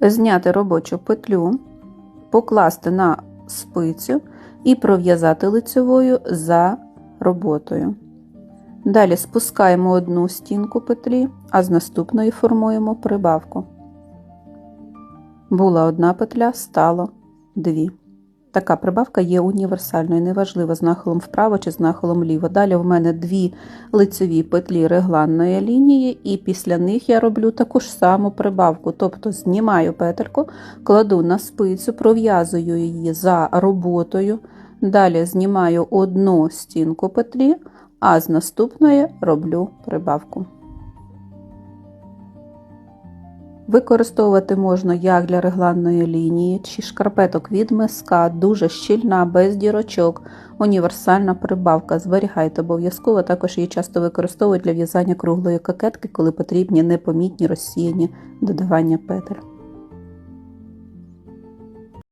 зняти робочу петлю, покласти на спицю і пров'язати лицевою за роботою. Далі спускаємо одну стінку петлі, а з наступної формуємо прибавку. Була одна петля, стало дві. Така прибавка є універсальною, неважливо з нахилом вправо чи з нахилом вліво. Далі в мене дві лицеві петлі регланної лінії, і після них я роблю таку ж саму прибавку. Тобто знімаю петельку, кладу на спицю, пров'язую її за роботою. Далі знімаю одну стінку петлі, а з наступної роблю прибавку. Використовувати можна як для регланної лінії чи шкарпеток від миска, дуже щільна, без дірочок, універсальна прибавка. Зберігайте обов'язково, також її часто використовують для в'язання круглої кокетки, коли потрібні непомітні розсіяні додавання петель.